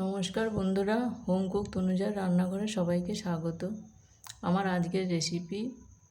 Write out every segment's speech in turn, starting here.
নমস্কার বন্ধুরা, home cook তনুজার রান্নাঘরে সবাইকে স্বাগত। আমার আজকের রেসিপি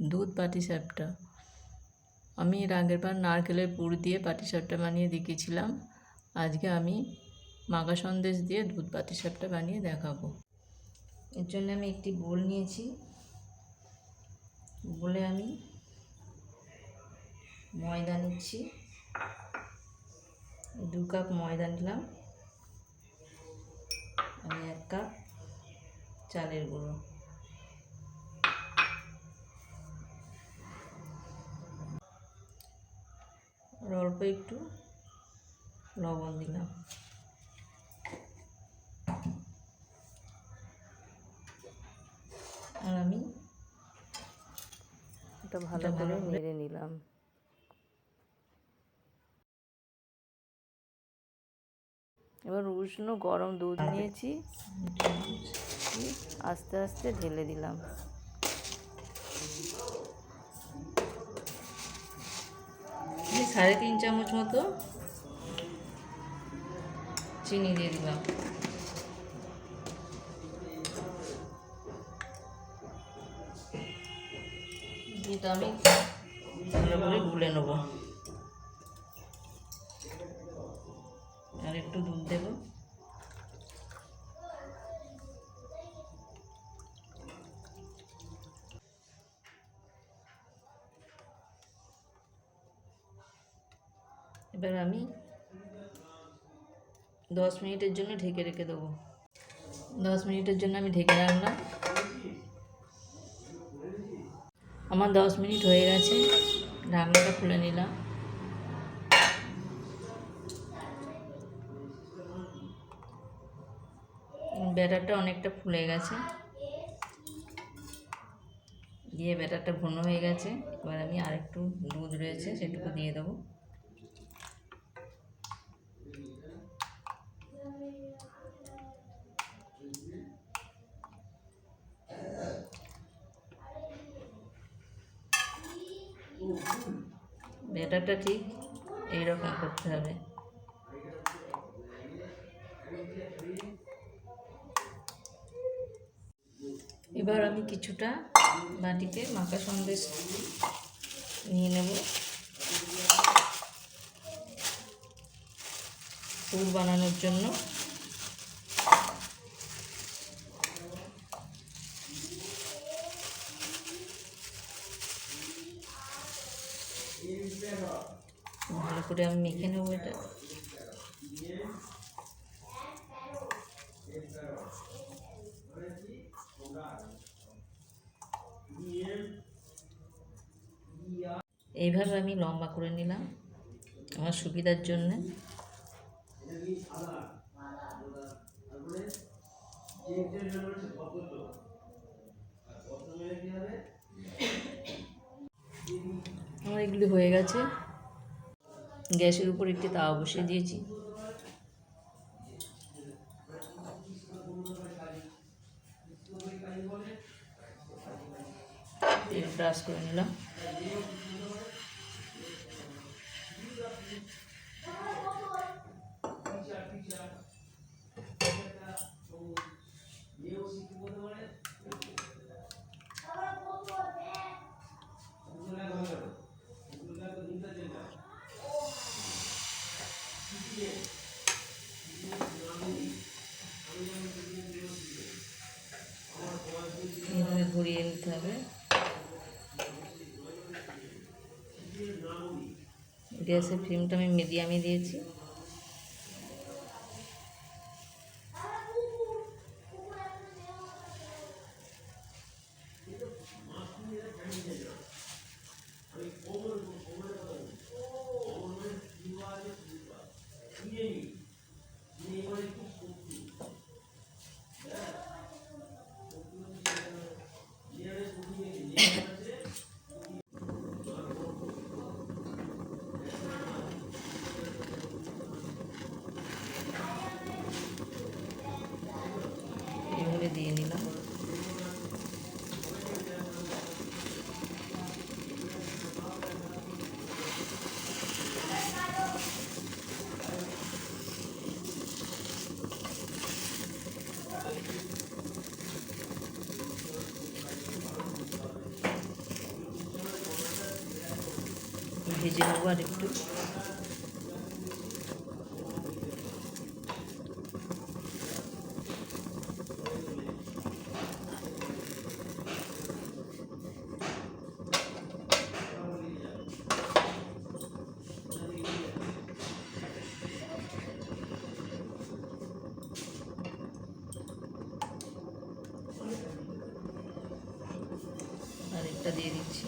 দুধ পাটি পাটিসাপটা আমি এর আগের বার নারকেলের পুর দিয়ে পাটিসাপটা বানিয়ে দেখিয়েছিলাম। আজকে আমি মাখা সন্দেশ দিয়ে দুধ পাটি পাটিসাপটা বানিয়ে দেখাবো। এর জন্য আমি একটি বোল নিয়েছি। বলে আমি ময়দা নিচ্ছি। দু কাপ ময়দা নিলাম। আমি এক কাপ চালের গুঁড়ো। আর অল্প একটু লবণ দিলাম। আর আমি এটা ভালো করে নেড়ে নিলাম। এবার উষ্ণ গরম দুধ নিয়েছি। আস্তে আস্তে ঢেলে দিলাম। সাড়ে তিন চামচ মতো চিনি দিয়ে দিলাম। দুধ আমি ভালো করে গুলে নেব। একটু দুধ দেবো। এবার আমি দশ মিনিটের জন্য ঢেকে রেখে দেবো। দশ মিনিটের জন্য আমি ঢেকে রাখলাম। আমার দশ মিনিট হয়ে গেছে। ঢাকনাটা খুলে নিলাম। ব্যাটারটা অনেকটা ফুলে গেছে। দিয়ে ব্যাটারটা ঘন হয়ে গেছে। এবার আমি আরেকটু দুধ রয়েছে, সেটুকু দিয়ে দেবো। ব্যাটারটা ঠিক এইরকম করতে হবে। এবার আমি কিছুটা বাটিতে মাখা সন্দেশ নিয়ে নেব। পুর বানানোর জন্য। ভালো করে আমি মেখে নেব এটা। এইভাবে আমি লম্বা করে নিলাম আমার সুবিধার জন্য। আমার এগুলি হয়ে গেছে। গ্যাসের উপর একটি তাওয়া বসিয়ে দিয়েছি। তেল ব্রাশ করে নিলাম এইভাবে হবে গ্যাসের ফ্লেমটা আমি মিডিয়ামে দিয়েছি। ভেজে নেব আর একটু আরেকটা দিয়ে দিচ্ছি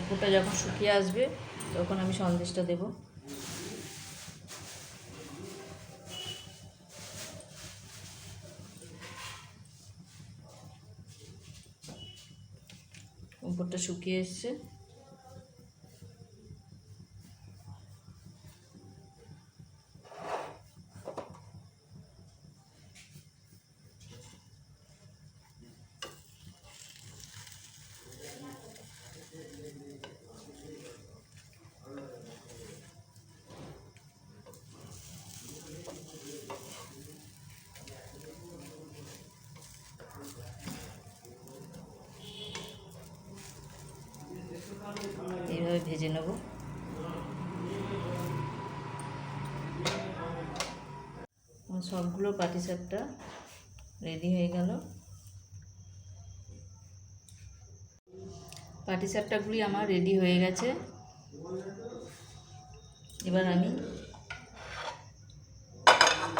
উপরটা যখন শুকিয়ে আসবে তখন আমি সন্দেশটা দেব। উপরটা শুকিয়ে এসছে এইভাবে ভেজে নেব। সবগুলো পাটিসাপটা রেডি হয়ে গেল। পাটিসাপটাগুলি আমার রেডি হয়ে গেছে। এবার আমি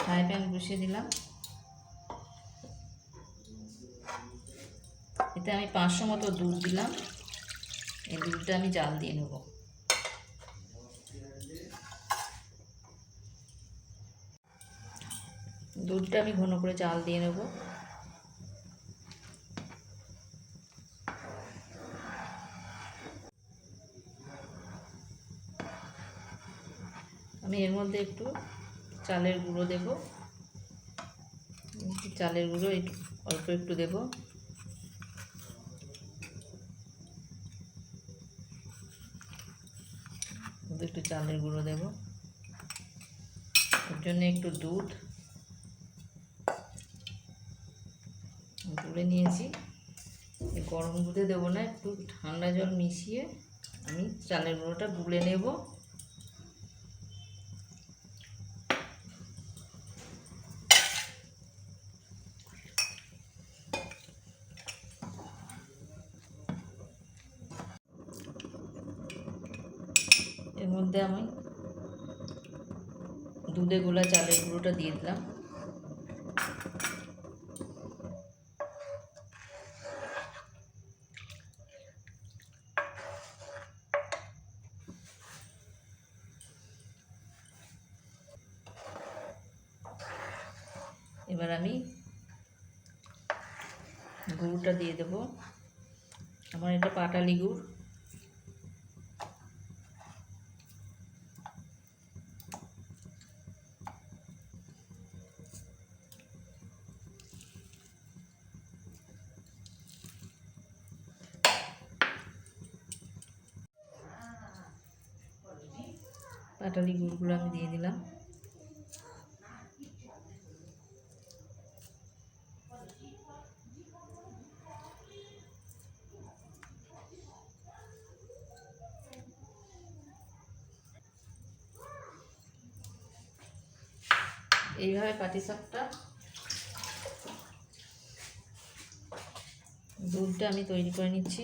ফ্রাই প্যান বসিয়ে দিলাম। এতে আমি পাঁচশো মতো দুধ দিলাম। এই দুধটা আমি জাল দিয়ে নেব। দুধটা আমি ঘন করে জাল দিয়ে নেব। আমি এর মধ্যে একটু চালের গুঁড়ো দেব। চালের গুঁড়ো একটু, অল্প একটু দেবো। মধ্যে একটু চালের গুঁড়ো দেব। ওর জন্য একটু দুধ। গুলে নিয়েছি। গরম দুধে দেবো না, একটু ঠান্ডা জল মিশিয়ে আমি চালের গুঁড়োটা গুলে নেব। মধ্যে আমি দুধে গোলা চালের গুঁড়োটা দিয়ে দিলাম। এবার আমি গুড়টা দিয়ে দেবো। আমার এটা পাটালি গুড়। পাটালি গুড়গুলো আমি দিয়ে দিলাম। এইভাবে পাটিসাপটা দুধটা আমি তৈরি করে নিচ্ছি।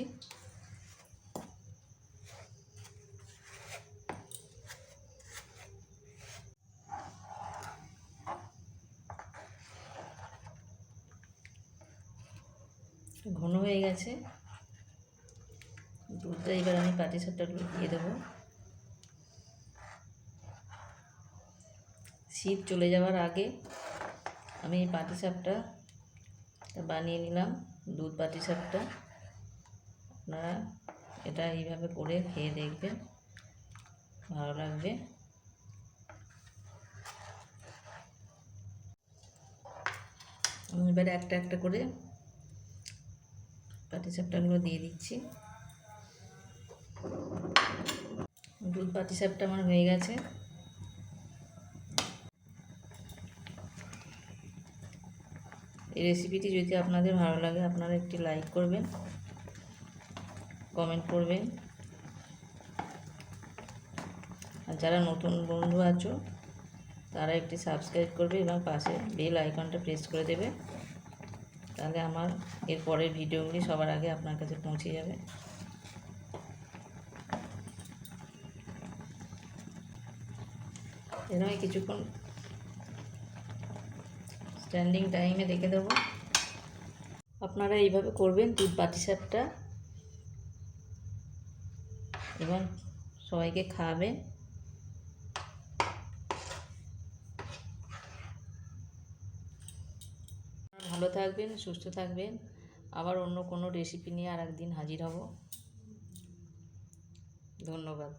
ঘন হয়ে গেছে। দুধটা এবার আমি পাটিসাপটা দিয়ে দেবো। শীত চলে যাওয়ার আগে আমি এই পাটিসাপটা বানিয়ে নিলাম, দুধ পাটিসাপটা আপনারা এটা এইভাবে করে খেয়ে দেখবেন, ভালো লাগবে। আমি এবারে একটা একটা করে পাটিসাপটাগুলো দিয়ে দিচ্ছি। দুধ পাটিসাপটা আমার হয়ে গেছে। এই রেসিপিটি যদি আপনাদের ভালো লাগে, আপনারা একটি লাইক করবেন, কমেন্ট করবেন। আর যারা নতুন বন্ধু আছো, তারা একটি সাবস্ক্রাইব করবে এবং পাশে বেল আইকনটা প্রেস করে দেবে। তাহলে আমার এর পরের ভিডিওগুলি সবার আগে আপনার কাছে পৌঁছে যাবে। এরকম কিছুক্ষণ স্ট্যান্ডিং টাইমে রেখে দেবো। আপনারা এইভাবে করবেন, দুধ পাটিসাপটা এবং সবাইকে খাওয়াবেন। ভালো থাকবেন সুস্থ থাকবেন। আবার অন্য কোনো রেসিপি নিয়ে আর একদিন হাজির হব। ধন্যবাদ।